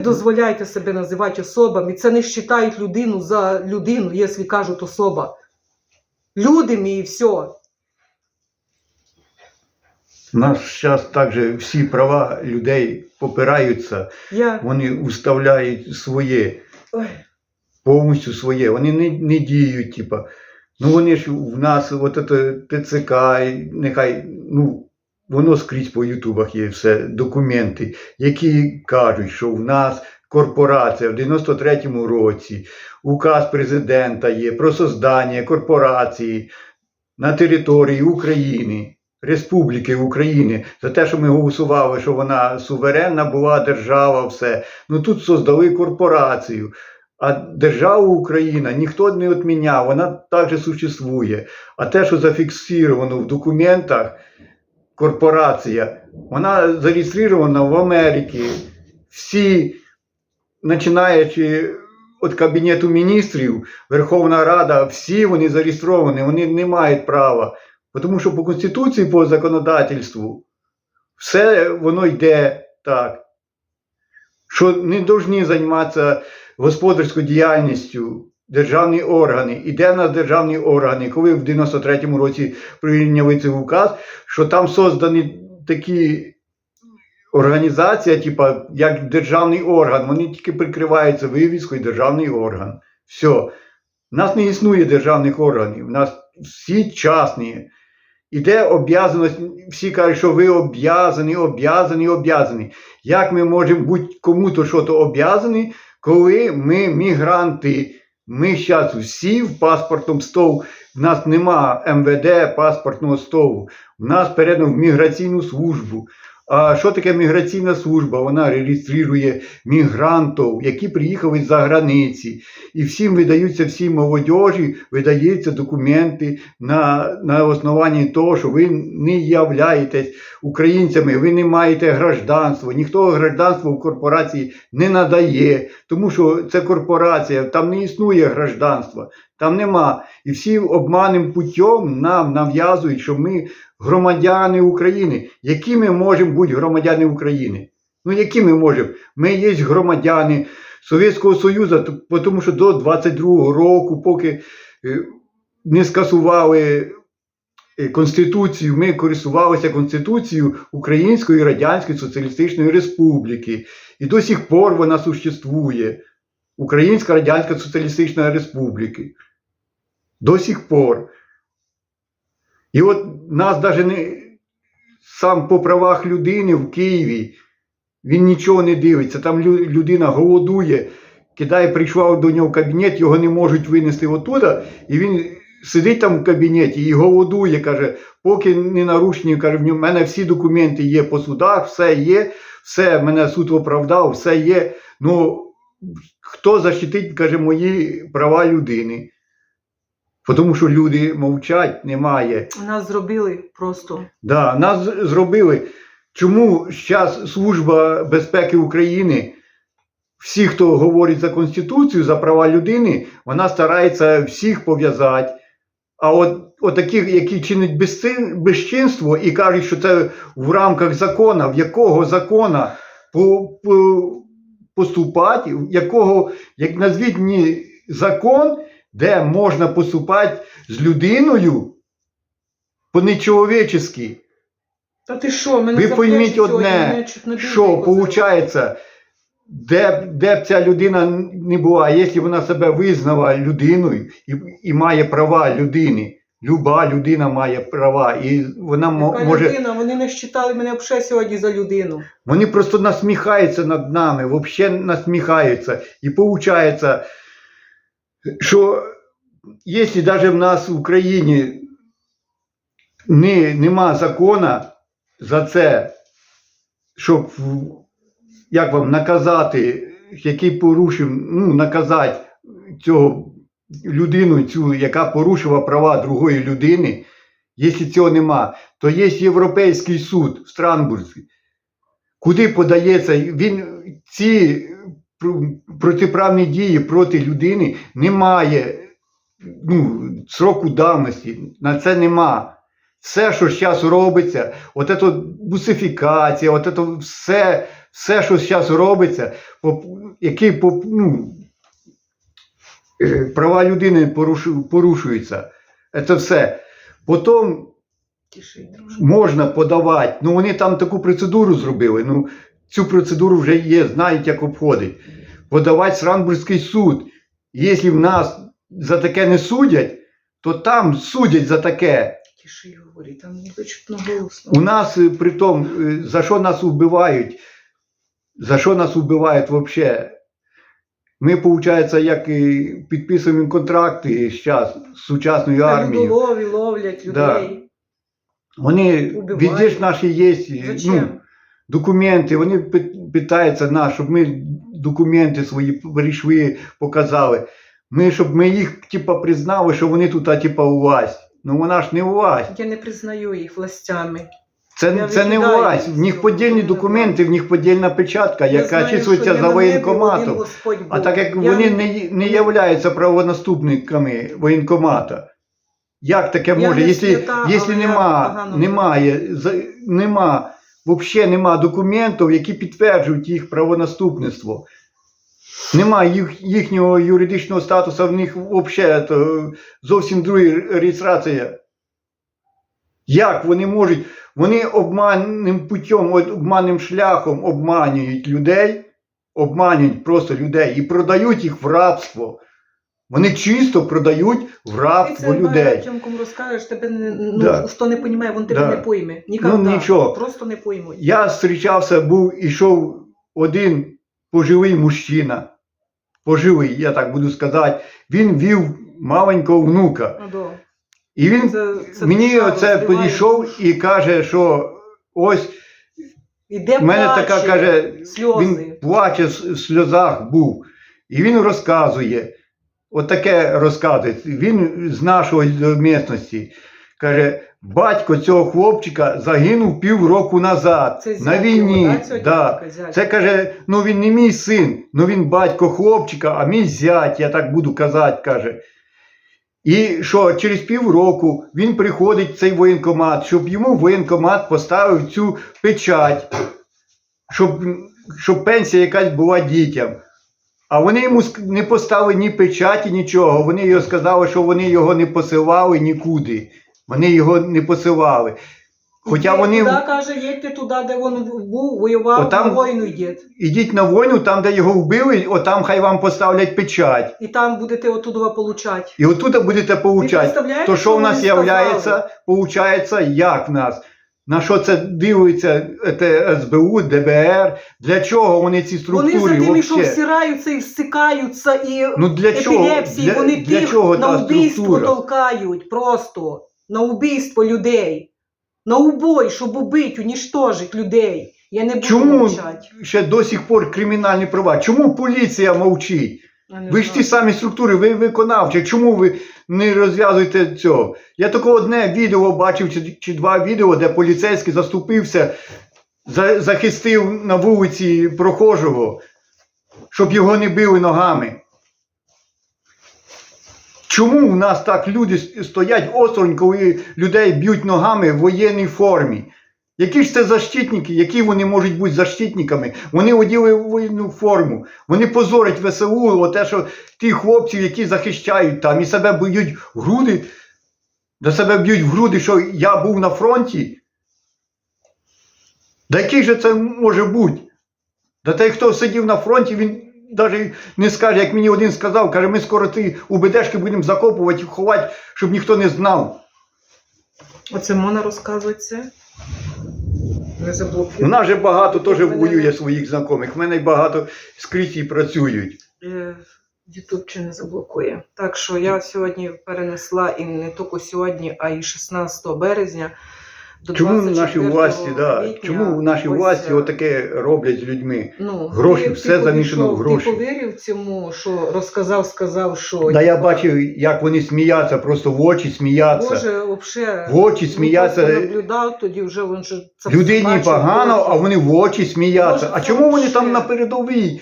Дозволяйте себе називати особами. Це не вважають людину за людину, якщо кажуть особа. Людям і все. У нас зараз також всі права людей попираються, Я... вони уставляють своє, Ой. повністю своє. Вони не, не діють, типа. Ну вони ж в нас, от це ТЦК, нехай, ну, воно скрізь по Ютубах є все, документи, які кажуть, що в нас корпорація в 93-му році, указ президента є про создання корпорації на території України. Республіки України за те, що ми голосували, що вона суверенна була держава, все. Ну тут создали корпорацію. А державу Україна ніхто не відміняв, вона також существує. А те, що зафіксовано в документах, корпорація, вона зареєстрована в Америці. Всі, починаючи від Кабінету міністрів, Верховна Рада, всі вони зареєстровані, вони не мають права. Тому що по Конституції, по законодательству, все воно йде так. Що не повинні займатися господарською діяльністю державні органи. І де в нас державні органи? Коли в 93-му році прийняли цей указ, що там создані такі організації, типа, як державний орган, вони тільки прикриваються вивіскою державний орган. Все. У нас не існує державних органів, у нас всі частні. Іде об'язаність, всі кажуть, що ви об'язані, об'язані, об'язані. Як ми можемо бути кому-то щось об'язані, коли ми мігранти? Ми зараз всі в паспортному стову, в нас нема МВД паспортного стову, в нас передано в міграційну службу. А що таке міграційна служба? Вона реєструє мігрантів, які приїхали з-за границі. І всім видаються, всій молодежі видаються документи на, на основанні того, що ви не являєтесь українцями, ви не маєте гражданства. Ніхто гражданство в корпорації не надає, тому що це корпорація, там не існує гражданства, там нема. І всі обманним путем нам нав'язують, що ми громадяни України. Які ми можемо бути громадяни України? Ну, які ми можемо? Ми є громадяни Совєтського Союзу, тому що до 22-го року, поки е, не скасували е, Конституцію, ми користувалися Конституцією Української Радянської Соціалістичної Республіки. І до сих пор вона существує. Українська Радянська Соціалістична Республіка. До сих пор. І от нас навіть не сам по правах людини в Києві, він нічого не дивиться. Там людина голодує, кидає, прийшла до нього в кабінет, його не можуть винести отуда, і він сидить там в кабінеті і голодує, каже, поки не нарушені, каже, в мене всі документи є по судах, все є, все, мене суд оправдав, все є. Ну, хто защитить, каже, мої права людини? Тому що люди мовчать, немає. Нас зробили просто. Да, нас зробили. Чому зараз Служба безпеки України, всі, хто говорить за Конституцію, за права людини, вона старається всіх пов'язати. А от, от таких, які чинять безцин- безчинство і кажуть, що це в рамках закона, в якого закона по, по, поступати, в якого, як назвіть мені закон, де можна поступати з людиною по-нечоловічески. Та ти що, мене Ви пойміть одне, Що виходить, де, де б ця людина не була, якщо вона себе визнала людиною і, і має права людини, люба людина має права, і вона Яка може. людина? Вони не вважали мене взагалі сьогодні за людину. Вони просто насміхаються над нами, взагалі насміхаються. І виходить, що якщо навіть в нас в Україні не, нема закона за це, щоб як вам наказати, який порушив, ну, наказати цього людину, цю, яка порушила права другої людини, якщо цього нема, то є Європейський суд в Страсбурзі, куди подається, він ці протиправні дії проти людини немає ну, сроку давності. На це нема. Все, що зараз робиться, от це бусифікація, от це все, все, що зараз робиться, які ну, е, права людини порушуються. Це все. Потім можна подавати. Ну вони там таку процедуру зробили. Ну, цю процедуру вже є, знають, як обходить. Подавати в Сранбурзький суд. Якщо в нас за таке не судять, то там судять за таке. Тиши, говори, там не голосно. У нас е, при тому, е, за що нас вбивають? За що нас вбивають взагалі? Ми, виходить, як і підписуємо контракти зараз з сучасною армією. Людолові ловлять Да. людей. Вони Убивають. везде ж наші є. Ну, Зачем? Документи, вони питаються нас, щоб ми документи свої прийшли, показали. Ми, щоб ми їх типа, признали, що вони тут, а, типа, вас. Ну вона ж не вас. Я не признаю їх властями. Це, Я це не їх В них подільні документи, в них подільна печатка, Я яка числиться за воєнкоматом. А так як Я вони не, не являються правонаступниками воєнкомата, як таке Я може, якщо, свята, якщо нема, немає, нема, взагалі нема документів, які підтверджують їх правонаступництво. Немає їх, їхнього юридичного статусу, в них взагалі зовсім друга реєстрація. Як вони можуть? Вони обманним путем, обманним шляхом обманюють людей, обманюють просто людей і продають їх в рабство. Вони чисто продають в Ти рабство це людей. багатьом розкажеш, тебе не, ну, Да. хто не розуміє, він тебе Да. не пойме. Ніколи. Ну, нічого. Просто не поймуть. Я зустрічався, був, ішов один пожилий мужчина. Пожилий, я так буду сказати. Він вів маленького внука. Ну, да. І він Це- це мені оце підійшов і каже, що ось Іде в мене плаче, така каже, сльози. він плаче в сльозах був. І він розказує, отаке розказує. Він з нашої місності. Каже, батько цього хлопчика загинув півроку назад Це на війні. його, да, да. Це каже, ну він не мій син, ну він батько хлопчика, а мій зять, я так буду казати, каже. І що через півроку він приходить в цей воєнкомат, щоб йому воєнкомат поставив цю печать, щоб, щоб пенсія якась була дітям. А вони йому не поставили ні печаті, нічого. Вони його сказали, що вони його не посилали нікуди. Вони його не посилали. Хоча вони Туди, каже, їдьте туди, де він був, воював, Отам- на війну йдіть. ідіть на війну, там, де його вбили, отам хай вам поставлять печать. І там будете отуда получати. І отут будете получати. То що в нас являється, получається, як в нас? На що це дивиться те СБУ, ДБР? Для чого вони ці Вони за тими, що всираються і всикаються, і Ну для епілепсії, Для, вони для тих чого на вбійство структура? толкають просто. На вбійство людей. На убой, щоб убити, уніштожити людей. Я не буду Чому мовчати. ще до сих пор кримінальні права? Чому поліція мовчить? Ви ж ті самі структури, ви виконавчі. Чому ви не розв'язуєте цього? Я таке одне відео бачив, чи, чи два відео, де поліцейський заступився, за, захистив на вулиці прохожого, щоб його не били ногами. Чому в нас так люди стоять осторонь, коли людей б'ють ногами в воєнній формі? Які ж це защитники, які вони можуть бути защитниками? Вони оділи воєнну форму, вони позорять ВСУ, оте, що ті хлопці, які захищають там і себе б'ють в груди, до себе б'ють в груди, що я був на фронті. Да який же це може бути? Да той, хто сидів на фронті, він навіть не скаже, як мені один сказав, каже, ми скоро ті УБДшки будемо закопувати і ховати, щоб ніхто не знав. Оце це? Не У нас же багато теж воює своїх знайомих. В мене багато скрізь і працюють. Е, Ютуб чи не заблокує. Так що я сьогодні перенесла і не тільки сьогодні, а й 16 березня. До Чому наші 24 власті, да, чому наші ось, власті е, отаке роблять з людьми? Ну, Гроші, ти- все ти замішано в гроші. Ти повірив цьому, що розказав, сказав, що Да я бачив, як вони сміються, просто в очі сміються. Боже, вообще, В очі сміяться. наблюдав, тоді вже він же це Людині бачив, погано, Боже. а вони в очі сміються. Боже, А чому вони там на передовій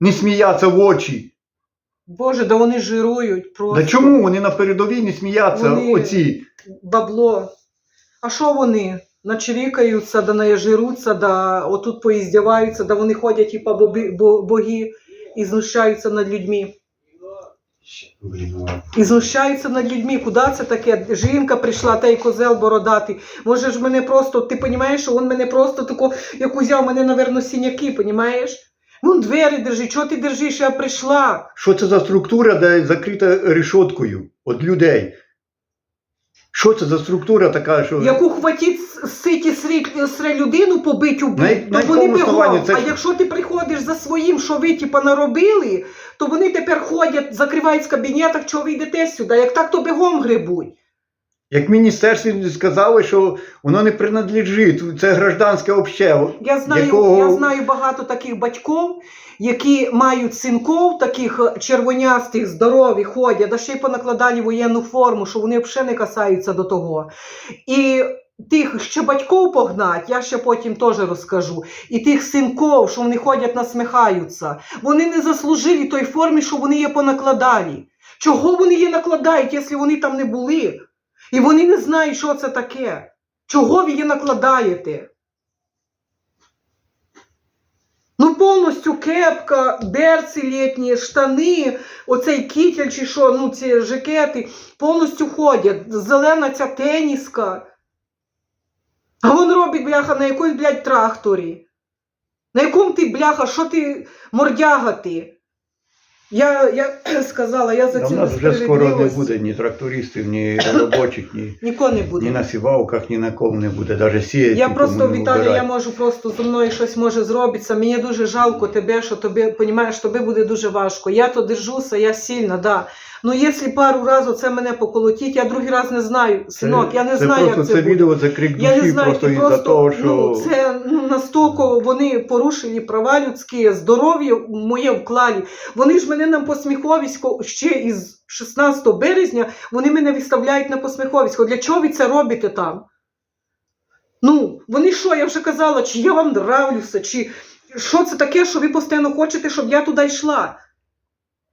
не сміються в очі? Боже, да вони жирують просто. Да чому вони на передовій не сміються? Вони- Оці. Бабло. А що вони? начерікаються, да наяжируться, да отут поїздіваються, да вони ходять, боби- бо- боги, і знущаються над людьми. І знущаються над людьми. Куди це таке? Жінка прийшла, та й козел бородатий. Може ж мене просто, ти розумієш, що він мене просто тако, як узяв, мене, напевно, синяки, розумієш? Вон двері держи, чого ти держиш, я прийшла. Що це за структура, де закрита решоткою від людей? Що це за структура така, що. Яку хватить ситі сре людину побить На- на то вони якому основанні бігом. це А якщо ти приходиш за своїм, що ви типа наробили, то вони тепер ходять, закривають в кабінетах, чого ви йдете сюди. Як так, то бігом грибуть. Як міністерстві сказали, що воно не принадлежить, це гражданське обще. Я знаю, Якого- я знаю багато таких батьків, які мають синков, таких червонястих, здорові, ходять, да ще й понакладали воєнну форму, що вони взагалі не касаються до того. І тих ще батьків погнать, я ще потім теж розкажу. І тих синков, що вони ходять, насміхаються. Вони не заслужили той формі, що вони є понакладали. Чого вони її накладають, якщо вони там не були? І вони не знають, що це таке. Чого ви її накладаєте? Ну, повністю кепка, берці літні, штани, оцей кітель чи що, ну ці жакети повністю ходять. Зелена ця теніска. А він робить, бляха, на якомусь, блядь, тракторі. На якому ти, бляха, що ти мордяга ти? Я, я сказала, я за Да, цю у нас вже скоро не буде ні трактористів, ні робочих, ні, Нікого не буде. ні на сівалках, ні на кому не буде, навіть сіяти. Я просто, Віталій, я можу просто зі мною щось може зробитися. Мені дуже жалко тебе, що тобі, понімаєш, тобі буде дуже важко. Я то держуся, я сильна, да. Ну, якщо пару разів це мене поколотить, я другий раз не знаю, синок, я не це знаю, просто як це, це буде. відео це крик Я не знаю, просто із-за того, що ну, це ну, настільки вони порушили права людські, здоров'я моє вклалі. Вони ж мене на посміховисько ще із 16 березня, вони мене виставляють на посміховисько. Для чого ви це робите там? Ну, вони що, я вже казала, чи я вам нравлюся, чи що це таке, що ви постійно хочете, щоб я туди йшла?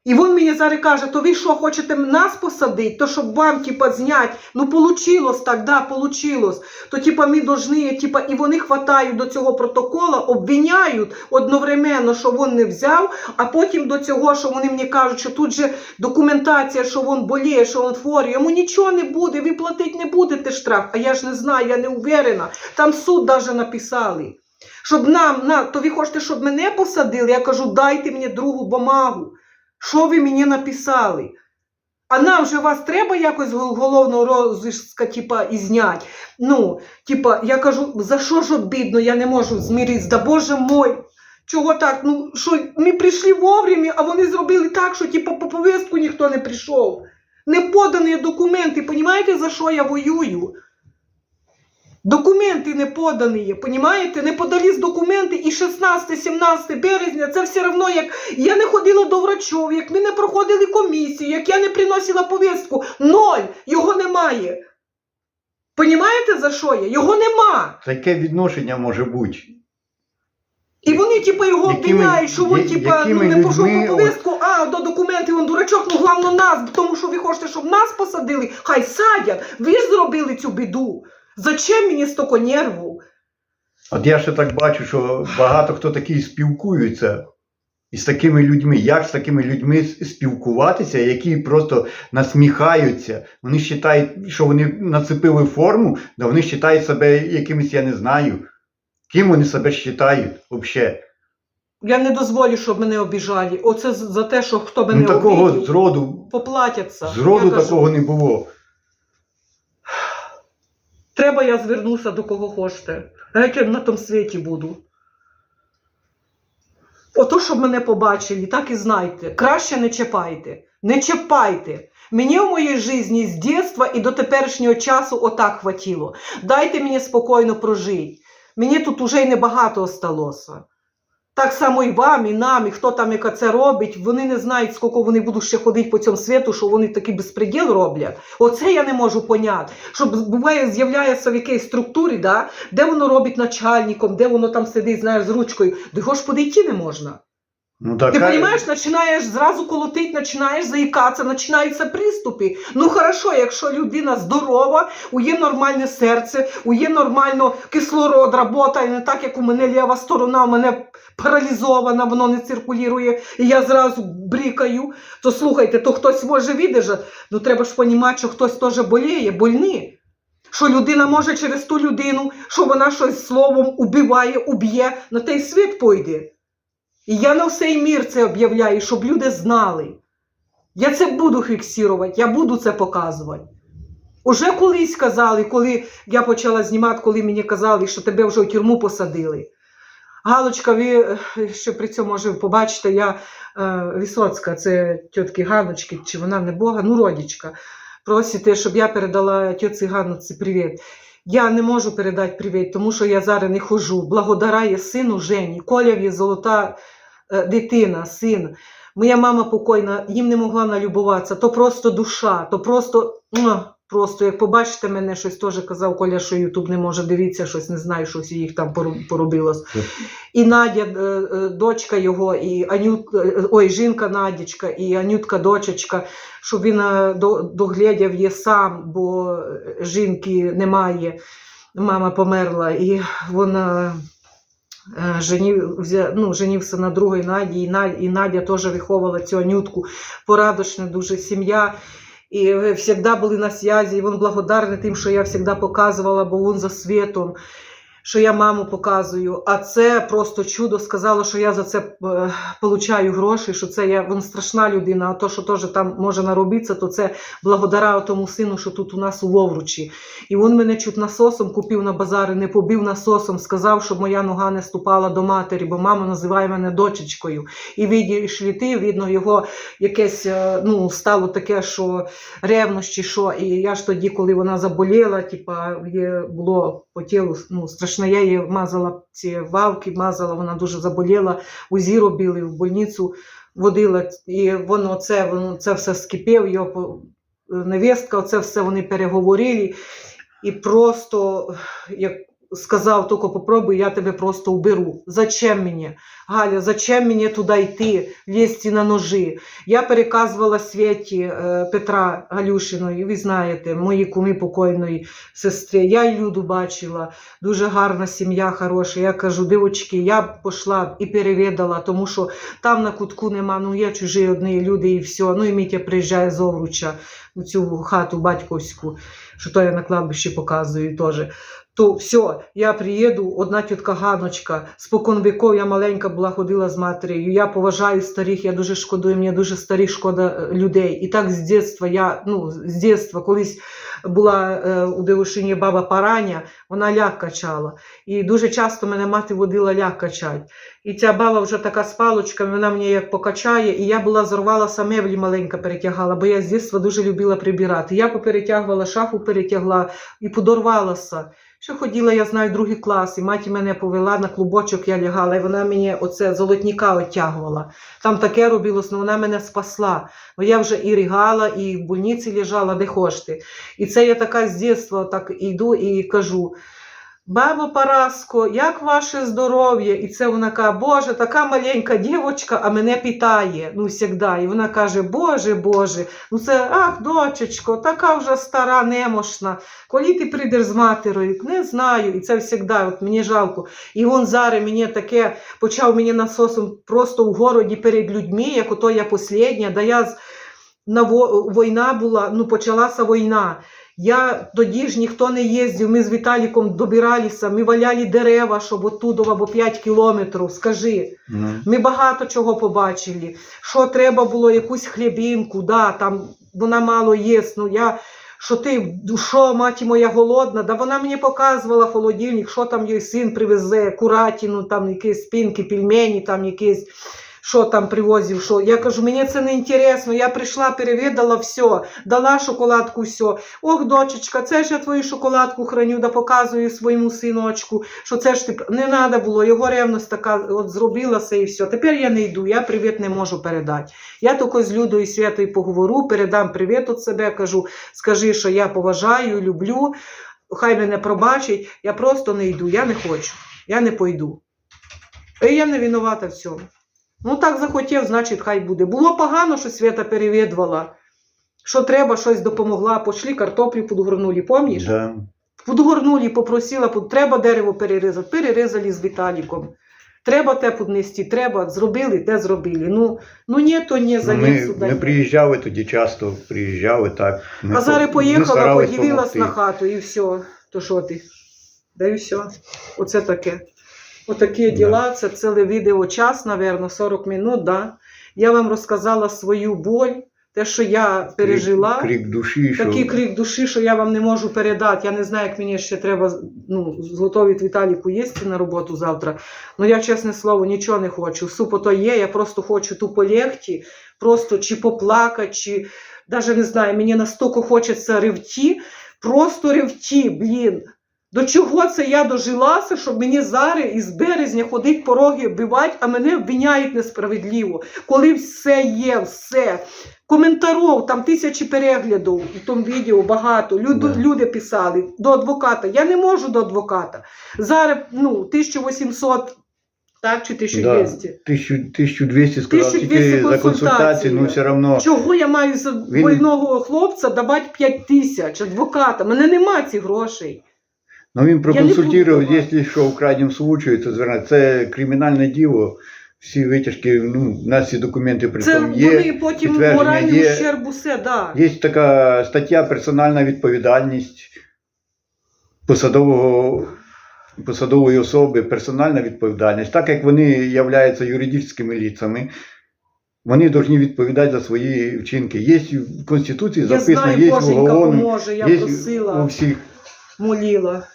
І він мені зараз каже, то ви що, хочете нас посадити, то щоб вам, типа, зняти. Ну, получилось так, да, получилось. То, типа, ми должны, типа, і вони хватають до цього протокола, обвиняють одновременно, що він не взяв, а потім до цього, що вони мені кажуть, що тут же документація, що він боліє, що він хворий, йому нічого не буде, ви платити не будете штраф. А я ж не знаю, я не уверена. Там суд даже написали. Щоб нам, на, то ви хочете, щоб мене посадили? Я кажу, дайте мені другу бумагу. Що ви мені написали? А нам же вас треба якось головного розыска, типа, і зняти. Ну, типа, я кажу, за що ж обідно, я не можу зміритися. Да Боже мой, чого так? Ну, що ми прийшли вовремя, а вони зробили так, що типа, по повістку ніхто не прийшов. Не подані документи, понімаєте, за що я воюю? Документи не подані, понімаєте? Не подались документи і 16-17 березня це все одно, як я не ходила до врачів, як ми не проходили комісію, як я не приносила повістку. Ноль! Його немає. Понімаєте, за що я? Його нема. таке відношення може бути. І вони, типу, його обвиняють, що він, типу, ну, не пішов по повістку, а до документів він дурачок, ну головне нас, тому що ви хочете, щоб нас посадили. Хай садять. Ви ж зробили цю біду. Зачем мені стільки нервів? От я ще так бачу, що багато хто такі спілкуються із такими людьми. Як з такими людьми спілкуватися, які просто насміхаються. Вони вважають, що вони нацепили форму, да вони вважають себе якимось, я не знаю. Ким вони себе вважають взагалі? Я не дозволю, щоб мене обіжали. Оце за те, що хто мене Ну такого обідів, зроду, поплатяться. зроду Я кажу, такого не було. Треба я звернуся до кого хочете. Як я на тому світі буду. Ото, щоб мене побачили, так і знайте. Краще не чіпайте. Не чіпайте. Мені в моїй житті з дитинства і до теперішнього часу отак хватило. Дайте мені спокійно прожити. Мені тут уже й небагато осталося. Так само і вам, і нам, і хто там яка це робить, вони не знають, скільки вони будуть ще ходити по цьому світу, що вони такий безпреділ роблять. Оце я не можу поняти. Що буває, з'являється в якійсь структурі, да, де воно робить начальником, де воно там сидить, знаєш, з ручкою. До його ж подійти не можна. Ну, так, Ти а- розумієш, починаєш зразу колотити, починаєш заїкатися, починаються приступи. Ну хорошо, якщо людина здорова, у є нормальне серце, у є нормально кислород робота, і не так, як у мене ліва сторона, у мене паралізована, воно не циркулює, і я зразу брікаю, то слухайте, то хтось може видержати. Ну треба ж розуміти, що хтось теж боліє, больний. Що людина може через ту людину, що вона щось словом убиває, уб'є, на той світ пойде. І я на всей мір це об'являю, щоб люди знали. Я це буду фіксувати, я буду це показувати. Уже колись казали, коли я почала знімати, коли мені казали, що тебе вже в тюрму посадили. Галочка, ви е, що при цьому може побачите, я е, Вісоцька, це тітки Ганочки, чи вона не Бога, ну родічка. Просите, щоб я передала тітці Ганочці привіт. Я не можу передати привіт, тому що я зараз не хожу. Благодарає сину Жені. Коля є золота е, дитина, син. Моя мама покойна, їм не могла налюбуватися. То просто душа, то просто, просто як побачите мене, щось теж казав Коля, що Ютуб не може дивитися, щось не знаю, щось їх там поробилось. І Надя, е, е, дочка його, і Анют, е, ой, жінка Надічка, і Анютка дочечка, щоб він до- доглядів є сам, бо жінки немає. Мама померла, і вона женів, взя, ну, женився на другій Наді, і, Надя, і Надя теж виховувала цю Анютку. Порадочна дуже сім'я. І завжди були на зв'язі, і він благодарний тим, що я завжди показувала, бо він за світом, що я маму показую. А це просто чудо сказало, що я за це е, получаю гроші, що це я він страшна людина, а то, що теж там може наробитися, то це благодаря тому сину, що тут у нас у Вовручі. І він мене чуть насосом купив на базарі, не побив насосом, сказав, щоб моя нога не ступала до матері, бо мама називає мене дочечкою. І видиш ти, видно, його якесь е, ну, стало таке, що ревнощі, що і я ж тоді, коли вона заболіла, типа було по тілу ну, страшно, я її мазала ці вавки, мазала, вона дуже заболіла, УЗІ робили, в больницю водила, і воно це, воно це все скипів, його невістка, це все вони переговорили. І просто, як сказав, тільки попробуй, я тебе просто уберу. Зачем мені? Галя, зачем мені туди йти, лізти на ножі? Я переказувала Світі е, Петра Галюшиної, ви знаєте, мої куми покойної сестри. Я й Люду бачила, дуже гарна сім'я, хороша. Я кажу, дивочки, я б пішла і перевідала, тому що там на кутку нема, ну є чужі одні люди і все. Ну і Мітя приїжджає з Овруча у цю хату батьківську, що то я на кладбищі показую теж. То все, я приїду, одна тітка Ганочка, спокон віков, я маленька була, ходила з матерію. Я поважаю старих, я дуже шкодую, мені дуже старих шкода е, людей. І так з дитинства, я, ну, з дитинства, колись була е, у Девушині баба Параня, вона ляк качала. І дуже часто мене мати водила ляк качати. І ця баба вже така з палочками, вона мені як покачає, і я була зорвалася меблі маленька перетягала, бо я з дитинства дуже любила прибирати. Я поперетягувала шафу, перетягла і подорвалася. Що ходила, я знаю, другий клас, і маті мене повела на клубочок, я лягала, і вона мені оце золотніка оттягувала. Там таке робилось, але вона мене спасла. Бо я вже і ригала, і в больниці лежала, де хочете. І це я така з дитинства так йду і кажу. Бабо Параско, як ваше здоров'я? І це вона каже, Боже, така маленька дівчинка, а мене питає, ну, завжди. І вона каже, Боже, Боже, ну це, ах, дочечко, така вже стара, немощна. Коли ти прийдеш з матерою? Не знаю. І це завжди, от мені жалко. І він зараз мені таке почав мені насосом просто в городі перед людьми, як ото я послідня, да я на війна була, ну почалася війна. Я тоді ж ніхто не їздив, ми з Віталіком добиралися, ми валяли дерева, щоб оттуда або 5 кілометрів. Скажи, Ну. ми багато чого побачили. Що треба було, якусь хлібінку, да, там вона мало їсть. Ну я що ти, що маті моя голодна? Да вона мені показувала холодильник, що там їй син привезе, куратину, там якісь спинки, пельмені, там якісь. Що там привозив, що я кажу, мені це не інтересно. Я прийшла, перевідала все, дала шоколадку, все. Ох, дочечка, це ж я твою шоколадку храню, да показую своєму синочку, що це ж ти не треба було. Його ревність така от зробилася і все. Тепер я не йду, я привіт не можу передати. Я тільки з Людою Святою поговорю, передам привіт від себе, кажу, скажи, що я поважаю, люблю. Хай мене пробачить. Я просто не йду, я не хочу, я не пойду. І я не винувата в цьому. Ну так захотів, значить, хай буде. Було погано, що Свята перевідувала. Що треба, щось допомогла. Пошли картоплю подгорнули, пам'ятаєш? Да. Подгорнули, попросила, треба дерево перерізати. Перерізали з Віталіком. Треба те піднести, треба, зробили, те зробили. Ну, ну ні, то ні, Ну, заліз Ми сюди. не приїжджали тоді часто, приїжджали так. Ми А по- зараз поїхала, подивилась на хату і все. То що ти? Да і все. Оце таке. Отакі Да. діла, це ціле відео час, напевно, 40 минут, да. Я вам розказала свою боль, те, що я пережила. Крик, крик душі, що Такий крик душі, що я вам не можу передати. Я не знаю, як мені ще треба ну, зготовити Віталіку їсти на роботу завтра. Ну я, чесне слово, нічого не хочу. Супо то є, я просто хочу ту полегті, просто чи поплакати, чи навіть не знаю, мені настільки хочеться ревті, просто ревті, блін. До чого це я дожилася, щоб мені зараз із березня ходить пороги вбивати, а мене обвиняють несправедливо, коли все є, все. Коментарів, там тисячі переглядів у тому відео багато. Люди, Да. люди писали до адвоката. Я не можу до адвоката. Зараз ну, 1800, так, чи да, 1200. 1000 1200 сказав, 1200 за консультації, ну все одно. Чого я маю за Він- больного хлопця давати 5 тисяч адвоката? Мене нема цих грошей. Ну він проконсультував, якщо що в крайньому случаю, то звернеться. Це кримінальне діло. Всі витяжки, ну, у нас всі документи при Це тому є. вони потім моральний є. ущерб усе, да. Є така стаття персональна відповідальність посадового, посадової особи, персональна відповідальність. Так як вони являються юридичними ліцями, вони повинні відповідати за свої вчинки. Є в Конституції Я записано, знаю, є в уголовному, поможе, я є просила. у всіх. моліла.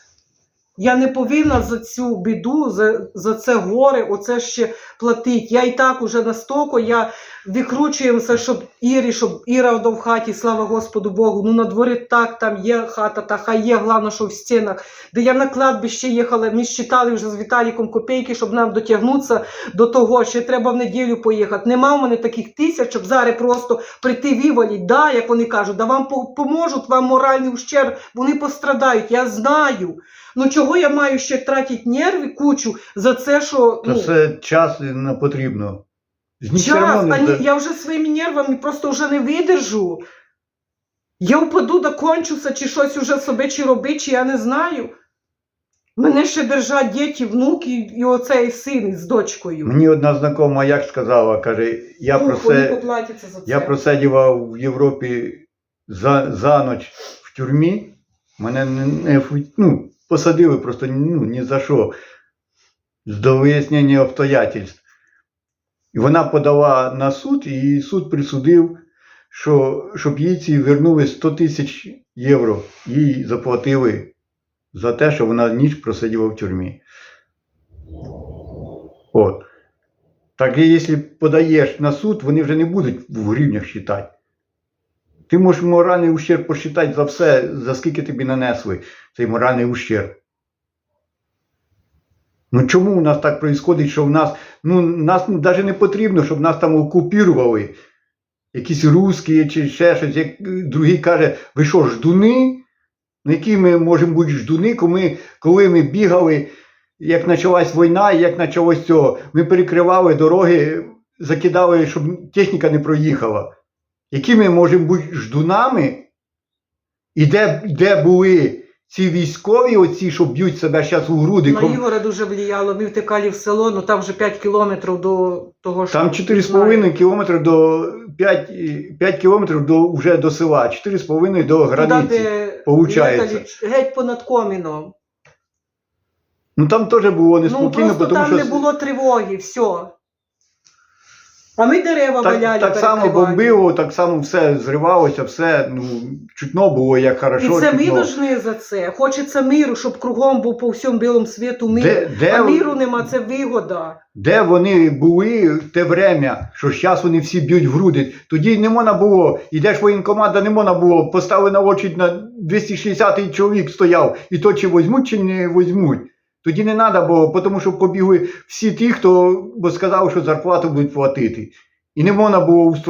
Я не повинна за цю біду, за, за це горе, оце ще платити. Я і так уже настільки, я викручуємося, щоб Ірі, щоб Іра в хаті, слава Господу Богу. Ну на дворі так, там є хата, та хай є, головне, що в стінах. Де я на кладбище їхала, ми считали вже з Віталіком копійки, щоб нам дотягнутися до того, ще треба в неділю поїхати. Нема в мене таких тисяч, щоб зараз просто прийти виваліть. Да, як вони кажуть, да вам поможуть, вам моральний ущерб, вони пострадають. Я знаю. Ну чого я маю ще тратити нерви кучу за це, що Та ну, це час не потрібно. З час, а ні, я вже своїми нервами просто вже не видержу. Я впаду, докончуся, чи щось уже собі чи робити, чи я не знаю. Мене ще держать діти, внуки і оцей син із дочкою. Мені одна знакома як сказала, каже, я Ух, про це. за це. Я просидівав в Європі за, за ніч в тюрмі. Мене не, не ну, посадили просто ну, ні за що. До вияснення обстоятельств. І вона подала на суд, і суд присудив, що щоб їй ці вернули 100 тисяч євро. Їй заплатили за те, що вона ніч просиділа в тюрмі. От. Так і якщо подаєш на суд, вони вже не будуть в гривнях вважати. Ти можеш моральний ущерб посчитати за все, за скільки тобі нанесли цей моральний ущерб. Ну чому у нас так відбувається, що в нас, ну, нас навіть не потрібно, щоб нас там окупірували. Якісь русські чи ще щось. Як другий каже, ви що, ждуни? Ну, які ми можемо бути ждуни, коли ми, коли ми бігали, як почалась війна, як почалось цього, ми перекривали дороги, закидали, щоб техніка не проїхала. Які ми можемо бути ждунами? І де, де були ці військові, оці, що б'ють себе зараз у груди? На Ігора дуже влияло. Ми втекали в село, ну там вже 5 кілометрів до того, що Там 4,5 кілометри до 5, 5 кілометрів до, вже до села, 4,5 до границі. получається. геть понад коміном. Ну там теж було Ну неспокійно, просто тому там що не було тривоги, все. А ми дерева так, валяли. так само бомбило, так само все зривалося, все ну, чутно було, як хорошо. І це ми чутно. за це. Хочеться миру, щоб кругом був по всьому білому світу мир. Де, де, А миру нема, це вигода. де вони були те время, що зараз вони всі б'ють в груди. Тоді не можна було, ідеш воєнкомат, не можна було, поставили на очі на 260 чоловік стояв, і то чи возьмуть, чи не возьмуть. Тоді не треба бо тому що побігли всі ті, хто сказав, що зарплату будуть платити. І не можна було устроїти.